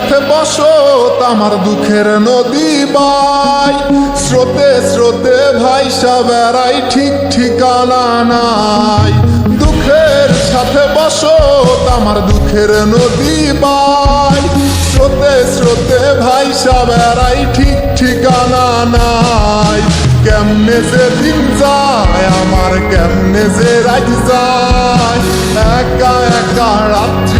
সাথে বসত আমার দুঃখের নদী বাই। স্রোতে স্রোতে ভাইসা বেড়াই ঠিক ঠিকানা নাই। দুঃখের সাথে বসত আমার দুঃখের নদী বাই। স্রোতে স্রোতে ভাইসা বেড়াই ঠিক ঠিকানা নাই। কেমনে যে দিন যায়, আমার কেমনে যে রাত যায়। একা একা রাত্রি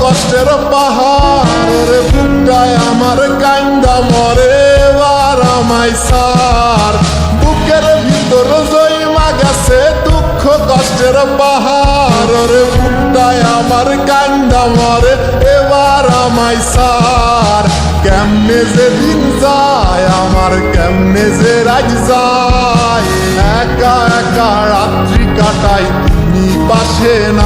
কষ্টের পাহাড় রে বুকটায় আমার কান্দা মরে আমায় সার। বুকের ভিতর জৈমা গেছে দুঃখ কষ্টের পাহাড় রে বুকটায় আমার কান্দা মরে এবার আমায় সার। কেমনে যে দিন যায়, আমার কেমনে যে রাজ যায়। একা একা রাত্রি কাটাই তুমি পাশে নাই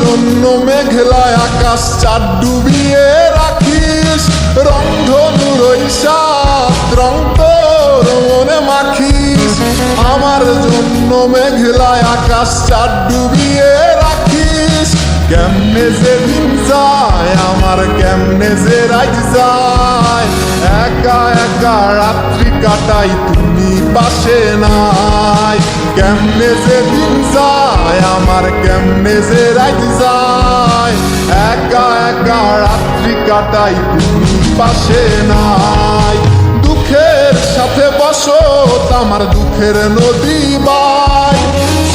জন্য মেঘলায় আকাশ চার রাখিস। রংধনুর ওই সাত রং তোর মনে মাখিস। আমার জন্য মেঘলায় আকাশ চার ডুবিয়ে কেমনে যে আমার কেমনে যে যায়। একা একা তুমি পাশে নাই। কেমনে যে আমার কেমনে যে যায়। একা দুঃখের সাথে বসত, আমার দুঃখের নদী বাই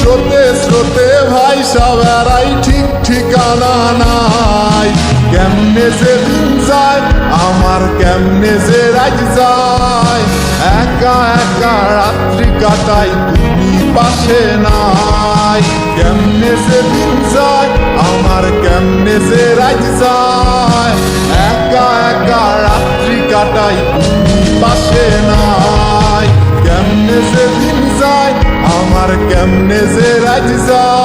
স্রোতে স্রোতে ভাই, সাবেরাই ঠিক ঠিকানা নাই। কেমনে যে দিন যায়, আমার কেমনে যে রাজ যায়। একা একা রাত্রি কাটাই, তুমি পাশে নাই। কেমনে যে দিন যায়, আমার কেমনে যে রাজ যায়। একা একা রাত্রি কাটাই, তুমি পাশে না prazer a desar.